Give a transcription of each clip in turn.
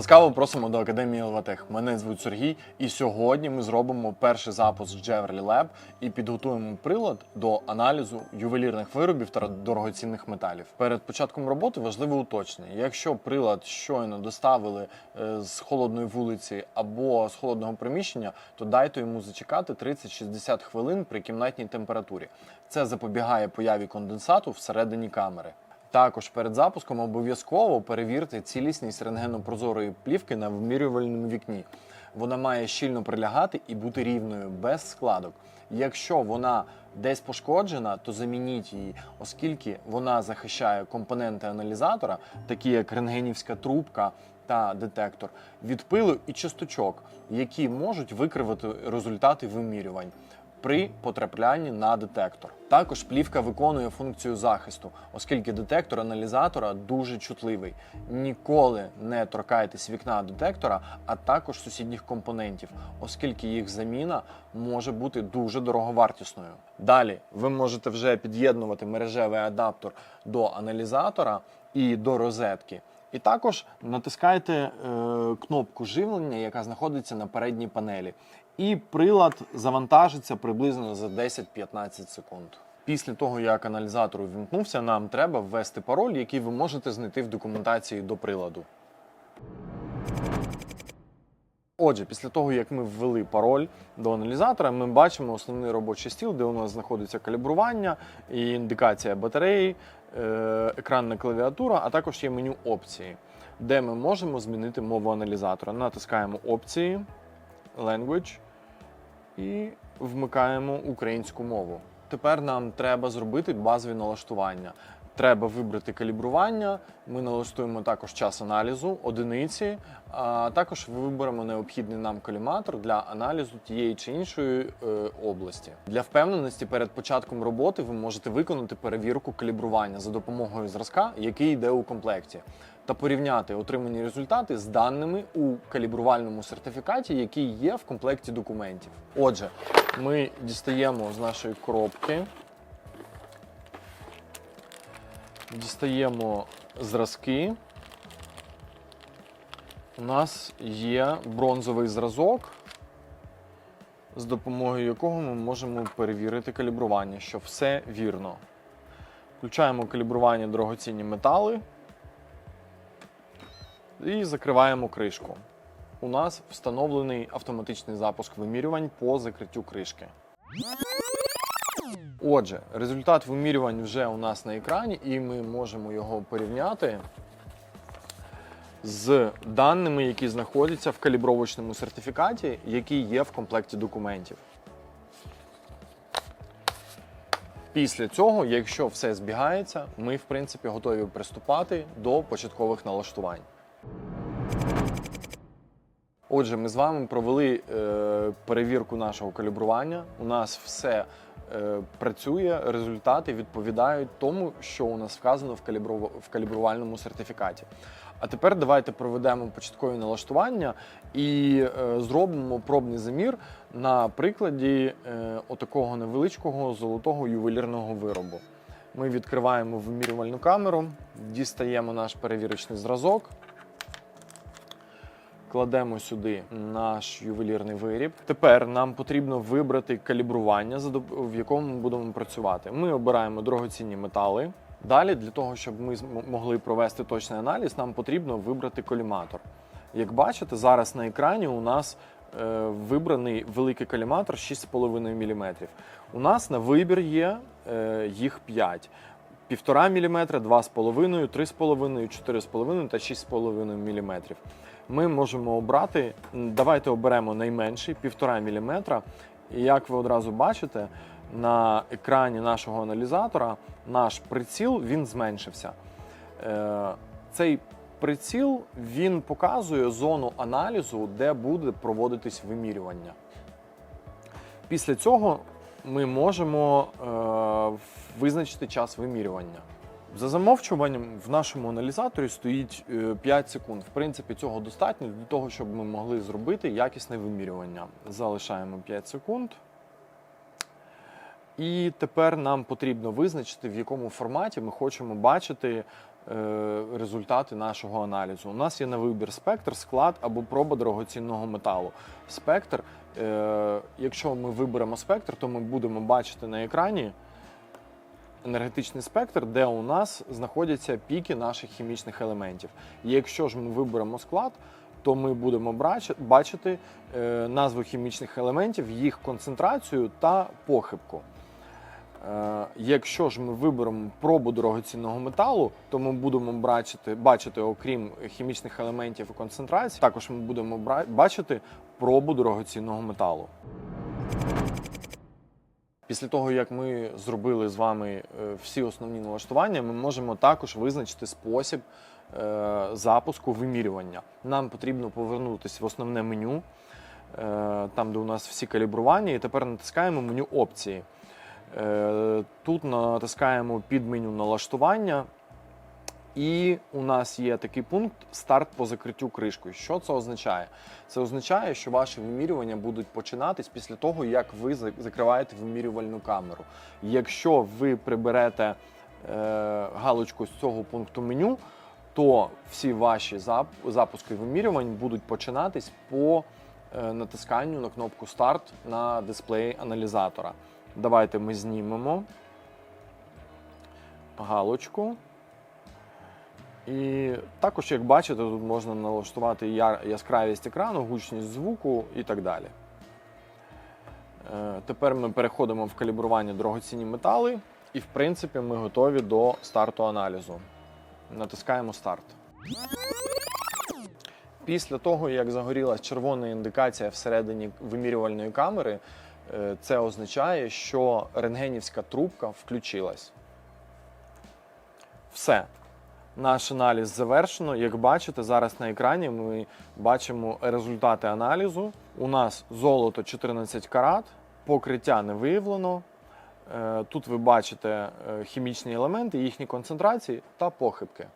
Ласкаво просимо до Академії Елватех. Мене звуть Сергій, і сьогодні ми зробимо перший запуск Jewelry Lab і підготуємо прилад до аналізу ювелірних виробів та дорогоцінних металів. Перед початком роботи важливе уточнення. Якщо прилад щойно доставили е, з холодної вулиці або з холодного приміщення, то дайте йому зачекати 30-60 хвилин при кімнатній температурі. Це запобігає появі конденсату всередині камери. Також перед запуском обов'язково перевірте цілісність рентгенопрозорої плівки на вимірювальному вікні. Вона має щільно прилягати і бути рівною, без складок. Якщо вона десь пошкоджена, то замініть її, оскільки вона захищає компоненти аналізатора, такі як рентгенівська трубка та детектор, від пилу і часточок, які можуть викривати результати вимірювань при потраплянні на детектор. Також плівка виконує функцію захисту, оскільки детектор аналізатора дуже чутливий. Ніколи не торкайтесь вікна детектора, а також сусідніх компонентів, оскільки їх заміна може бути дуже дороговартісною. Далі ви можете вже під'єднувати мережевий адаптер до аналізатора і до розетки. І також натискайте е, кнопку живлення, яка знаходиться на передній панелі. І прилад завантажиться приблизно за 10-15 секунд. Після того, як аналізатор увімкнувся, нам треба ввести пароль, який ви можете знайти в документації до приладу. Отже, після того, як ми ввели пароль до аналізатора, ми бачимо основний робочий стіл, де у нас знаходиться калібрування, і індикація батареї, е, екранна клавіатура, а також є меню опції, де ми можемо змінити мову аналізатора. Натискаємо опції, Language і вмикаємо українську мову. Тепер нам треба зробити базові налаштування. Треба вибрати калібрування. Ми налаштуємо також час аналізу, одиниці, а також виберемо необхідний нам коліматор для аналізу тієї чи іншої е, області. Для впевненості перед початком роботи ви можете виконати перевірку калібрування за допомогою зразка, який йде у комплекті, та порівняти отримані результати з даними у калібрувальному сертифікаті, який є в комплекті документів. Отже, ми дістаємо з нашої коробки. Дістаємо зразки. У нас є бронзовий зразок, з допомогою якого ми можемо перевірити калібрування, що все вірно. Включаємо калібрування дорогоцінні метали і закриваємо кришку. У нас встановлений автоматичний запуск вимірювань по закриттю кришки. Отже, результат вимірювань вже у нас на екрані, і ми можемо його порівняти з даними, які знаходяться в калібровочному сертифікаті, який є в комплекті документів. Після цього, якщо все збігається, ми в принципі готові приступати до початкових налаштувань. Отже, ми з вами провели е, перевірку нашого калібрування. У нас все працює, результати відповідають тому, що у нас вказано в калібрувальному сертифікаті. А тепер давайте проведемо початкові налаштування і е, зробимо пробний замір на прикладі е, отакого невеличкого золотого ювелірного виробу. Ми відкриваємо вимірювальну камеру, дістаємо наш перевірочний зразок. Кладемо сюди наш ювелірний виріб. Тепер нам потрібно вибрати калібрування, в якому ми будемо працювати. Ми обираємо дорогоцінні метали. Далі, для того, щоб ми могли провести точний аналіз, нам потрібно вибрати коліматор. Як бачите, зараз на екрані у нас е, вибраний великий коліматор 6,5 мм. У нас на вибір є е, їх 5. 1,5 мм, 2,5, 3,5, 4,5 та 6,5 мм. Ми можемо обрати, давайте оберемо найменший 1,5 мм. І як ви одразу бачите, на екрані нашого аналізатора наш приціл він зменшився. Е, Цей приціл він показує зону аналізу, де буде проводитись вимірювання. Після цього ми можемо е, визначити час вимірювання. За замовчуванням в нашому аналізаторі стоїть е, 5 секунд. В принципі, цього достатньо для того, щоб ми могли зробити якісне вимірювання. Залишаємо 5 секунд. І тепер нам потрібно визначити, в якому форматі ми хочемо бачити е, результати нашого аналізу. У нас є на вибір спектр, склад або проба дорогоцінного металу. Спектр, е, якщо ми виберемо спектр, то ми будемо бачити на екрані енергетичний спектр, де у нас знаходяться піки наших хімічних елементів. І якщо ж ми виберемо склад, то ми будемо бачити е, назву хімічних елементів, їх концентрацію та похибку. Е, Якщо ж ми виберемо пробу дорогоцінного металу, то ми будемо бачити, бачити, окрім хімічних елементів і концентрації, також ми будемо бачити пробу дорогоцінного металу. Після того, як ми зробили з вами е, всі основні налаштування, ми можемо також визначити спосіб е, запуску вимірювання. Нам потрібно повернутися в основне меню, там, де у нас всі калібрування, і тепер натискаємо меню опції. Е, Тут натискаємо під меню налаштування, і у нас є такий пункт старт по закриттю кришкою. Що це означає? Це означає, що ваші вимірювання будуть починатись після того, як ви закриваєте вимірювальну камеру. Якщо ви приберете е, галочку з цього пункту меню, то всі ваші запуски вимірювань будуть починатись по е, натисканню на кнопку старт на дисплеї аналізатора. Давайте ми знімемо галочку. І також, як бачите, тут можна налаштувати яскравість екрану, гучність звуку і так далі. Е, Тепер ми переходимо в калібрування дорогоцінні метали, і в принципі ми готові до старту аналізу. Натискаємо старт. Після того, як загорілась червона індикація всередині вимірювальної камери, це означає, що рентгенівська трубка включилась. Все. Наш аналіз завершено. Як бачите, зараз на екрані ми бачимо результати аналізу. У нас золото 14 карат, покриття не виявлено. Е, Тут ви бачите е, хімічні елементи, їхні концентрації та похибки.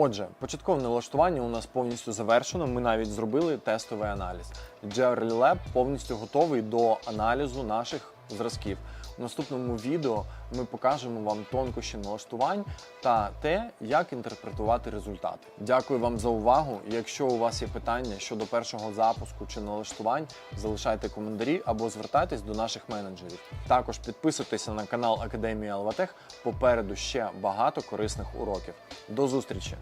Отже, початкове налаштування у нас повністю завершено. Ми навіть зробили тестовий аналіз. Jewelry Lab повністю готовий до аналізу наших зразків. У наступному відео ми покажемо вам тонкощі налаштувань та те, як інтерпретувати результати. Дякую вам за увагу. Якщо у вас є питання щодо першого запуску чи налаштувань, залишайте коментарі або звертайтесь до наших менеджерів. Також підписуйтеся на канал Академії Алватех. Попереду ще багато корисних уроків. До зустрічі!